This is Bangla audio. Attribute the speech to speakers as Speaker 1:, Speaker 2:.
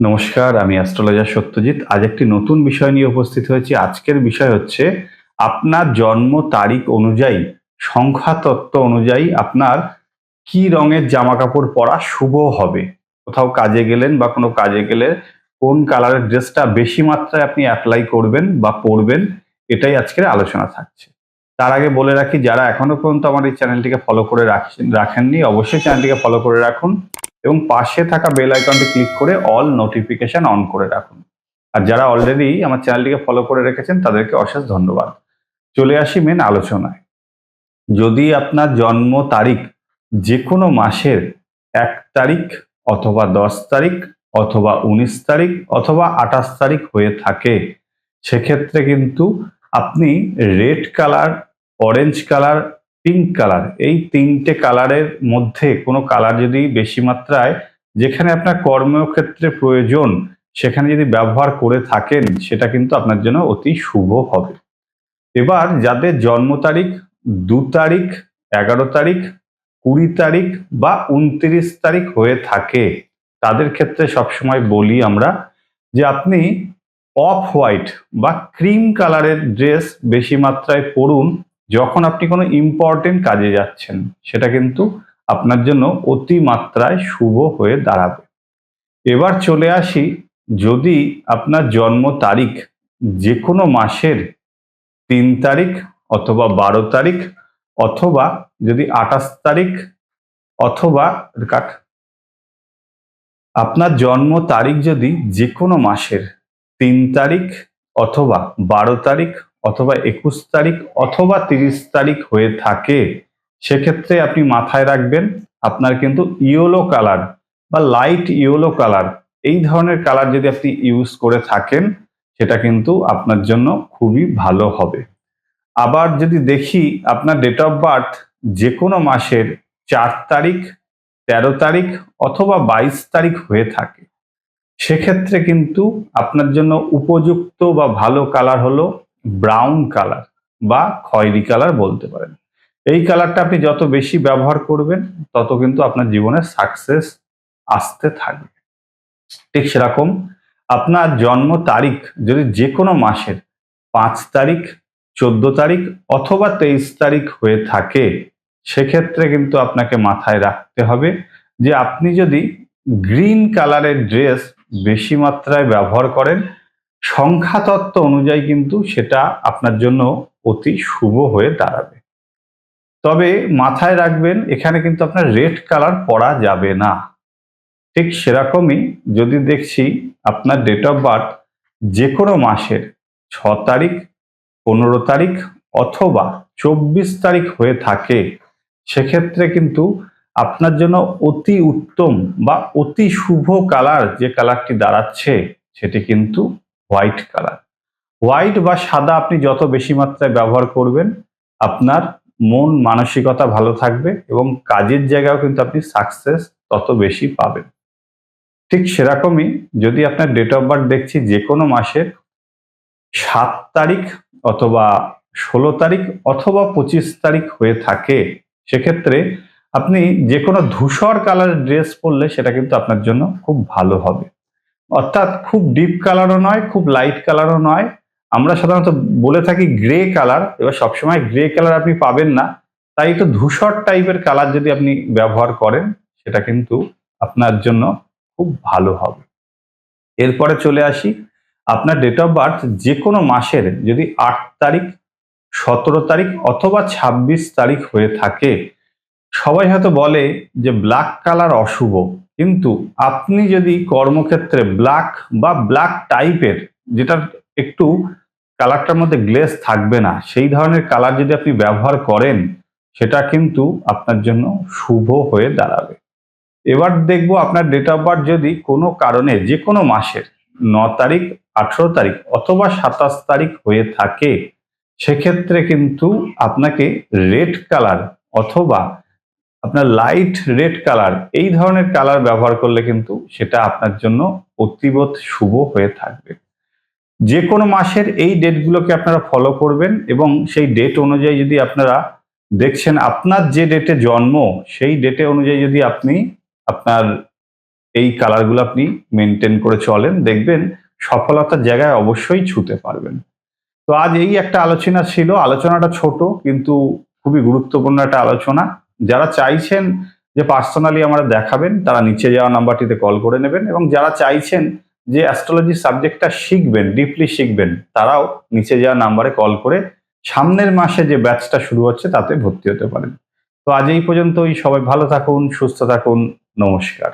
Speaker 1: নমস্কার, আমি অ্যাস্ট্রোলজার সত্যজিৎ। আজ একটি নতুন বিষয় নিয়ে উপস্থিত হয়েছি। আজকের বিষয় হচ্ছে, আপনার জন্ম তারিখ অনুযায়ী সংখ্যা তত্ত্ব অনুযায়ী আপনার কি রঙের জামা কাপড় পরা শুভ হবে? কোথাও কাজে গেলেন বা কোনো কাজে গেলে কোন কালারের ড্রেসটা বেশি মাত্রায় আপনি অ্যাপ্লাই করবেন বা পরবেন, এটাই আজকের আলোচনা থাকছে। তার আগে বলে রাখি, যারা এখনও পর্যন্ত আমার এই চ্যানেলটিকে ফলো করে রাখছেন, রাখেননি, অবশ্যই চ্যানেলটিকে ফলো করে রাখুন। এবং পাশে থাকা বেল আইকনটি ক্লিক করে অল নোটিফিকেশন অন করে রাখুন। আর যারা অলরেডি আমার চ্যানেলটিকে ফলো করে রেখেছেন, তাদেরকে অশেষ ধন্যবাদ। চলে আসি মেন আলোচনায়। যদি আপনার জন্ম তারিখ যে কোনো মাসের এক তারিখ অথবা দশ তারিখ অথবা উনিশ তারিখ অথবা আঠাশ তারিখ হয়ে থাকে, সেক্ষেত্রে কিন্তু আপনি red colour orange colour pink colour এই তিনটে কালারের মধ্যে কোনো কালার যদি বেশি মাত্রায়, যেখানে আপনার কর্মক্ষেত্রে প্রয়োজন, সেখানে যদি ব্যবহার করে থাকেন, সেটা কিন্তু আপনার জন্য অতি শুভ হবে। এবার যাদের জন্ম তারিখ, দু তারিখ, এগারো তারিখ, কুড়ি তারিখ বা উনত্রিশ তারিখ হয়ে থাকে, তাদের ক্ষেত্রে সবসময় বলি আমরা যে আপনি অফ হোয়াইট বা ক্রিম কালারের ড্রেস বেশি মাত্রায় পরুন যখন আপনি কোনো ইম্পর্টেন্ট কাজে যাচ্ছেন, সেটা কিন্তু আপনার জন্য অতি মাত্রায় শুভ হয়ে দাঁড়াবে। এবার চলে আসি, যদি আপনার জন্ম তারিখ যে কোনো মাসের তিন তারিখ অথবা বারো তারিখ অথবা যদি আঠাশ তারিখ অথবা কাট আপনার জন্ম তারিখ যদি যে কোনো মাসের তিন তারিখ অথবা বারো তারিখ অথবা একুশ তারিখ অথবা তিরিশ তারিখ হয়ে থাকে, সেক্ষেত্রে আপনি মাথায় রাখবেন আপনার কিন্তু ইয়েলো কালার বা লাইট ইয়েলো কালার, এই ধরনের কালার যদি আপনি ইউজ করে থাকেন, সেটা কিন্তু আপনার জন্য খুবই ভালো হবে। আবার যদি দেখি আপনার ডেট অফ বার্থ যে কোনো মাসের চার তারিখ, তেরো তারিখ অথবা বাইশ তারিখ হয়ে থাকে, সেক্ষেত্রে কিন্তু আপনার জন্য উপযুক্ত বা ভালো কালার হলো ব্রাউন কালার বা খয়েরি কালার বলতে পারেন। এই কালারটা আপনি যত বেশি ব্যবহার করবেন, তত কিন্তু আপনার জীবনে সাকসেস আসতে থাকবে। ঠিক সেরকম আপনার জন্ম তারিখ যদি যে কোনো মাসের পাঁচ তারিখ, চোদ্দ তারিখ অথবা তেইশ তারিখ হয়ে থাকে, সেক্ষেত্রে কিন্তু আপনাকে মাথায় রাখতে হবে যে আপনি যদি গ্রিন কালারের ড্রেস বেশি মাত্রায় ব্যবহার করেন সংখ্যাতত্ত্ব অনুযায়ী কিন্তু সেটা আপনার জন্য অতি শুভ হয়ে দাঁড়াবে। তবে মাথায় রাখবেন, এখানে কিন্তু আপনার রেড কালার পরা যাবে না। ঠিক সেরকমই যদি দেখছি আপনার ডেট অফ বার্থ যে কোনো মাসের ছ তারিখ, পনেরো তারিখ অথবা চব্বিশ তারিখ হয়ে থাকে, সেক্ষেত্রে কিন্তু আপনার জন্য অতি উত্তম বা অতি শুভ কালার যে কালারটি দাঁড়াচ্ছে, সেটি কিন্তু হোয়াইট কালার। হোয়াইট বা সাদা আপনি যত বেশি মাত্রায় ব্যবহার করবেন, আপনার মন, মানসিকতা ভালো থাকবে এবং কাজের জায়গাও কিন্তু আপনি সাকসেস তত বেশি পাবেন। ঠিক সেরকমই যদি আপনার ডেট অফ বার্থ দেখছি যে কোনো মাসের সাত তারিখ অথবা ষোলো তারিখ অথবা পঁচিশ তারিখ হয়ে থাকে, সেক্ষেত্রে আপনি যে কোনো ধূসর কালার ড্রেস পরলে সেটা কিন্তু আপনার জন্য খুব ভালো হবে। অর্থাৎ খুব ডিপ কালারও নয়, খুব লাইট কালারও নয়। আমরা সাধারণত বলে থাকি গ্রে কালার এবার সবসময় গ্রে কালার আপনি পাবেন না। তাই একটু ধূসর টাইপের কালার যদি আপনি ব্যবহার করেন, সেটা কিন্তু আপনার জন্য খুব ভালো হবে। এরপরে চলে আসি, আপনার ডেট অফ বার্থ যে কোনো মাসের যদি আট তারিখ, সতেরো তারিখ অথবা ২৬ তারিখ হয়ে থাকে। সবাই হয়তো বলে যে ব্ল্যাক কালার অশুভ। কিন্তু আপনি যদি কর্মক্ষেত্রে ব্ল্যাক বা ব্ল্যাক টাইপের যেটা একটু কালারটার মধ্যে গ্লেস থাকবে না, সেই ধরনের কালার যদি আপনি ব্যবহার করেন, সেটা কিন্তু আপনার জন্য শুভ হয়ে দাঁড়াবে। এবার দেখব আপনার ডেট অফ বার্থ যদি কোনো কারণে যে কোনো মাসের ন তারিখ, আঠেরো তারিখ অথবা সাতাশ তারিখ হয়ে থাকে, সেক্ষেত্রে কিন্তু আপনাকে রেড কালার অথবা আপনার লাইট রেড কালার এই ধরনের কালার ব্যবহার করলে কিন্তু সেটা আপনার জন্য অতিবত শুভ হয়ে থাকবে। যে কোনো মাসের এই ডেটগুলোকে আপনারা ফলো করবেন এবং সেই ডেট অনুযায়ী যদি আপনারা দেখছেন আপনার যে ডেটে জন্ম, সেই ডেটে অনুযায়ী যদি আপনি আপনার এই কালারগুলো আপনি মেনটেন করে চলেন, দেখবেন সফলতার জায়গায় অবশ্যই ছুতে পারবেন। তো আজ এই একটা আলোচনা ছিল, আলোচনাটা ছোট কিন্তু খুবই গুরুত্বপূর্ণ একটা আলোচনা। যারা চাইছেন যে পার্সোনালি আমরা দেখাবেন, তারা নিচে যাওয়া নাম্বারটিতে কল করে নেবেন এবং যারা চাইছেন যে অ্যাস্ট্রোলজি সাবজেক্টটা শিখবেন ডিপলি শিখবেন, তারাও নিচে যাওয়া নাম্বারে কল করে সামনের মাসে যে ব্যাচটা শুরু হচ্ছে তাতে ভর্তি হতে পারেন। তো আজ এই পর্যন্তই, সবাই ভালো থাকুন, সুস্থ থাকুন, নমস্কার।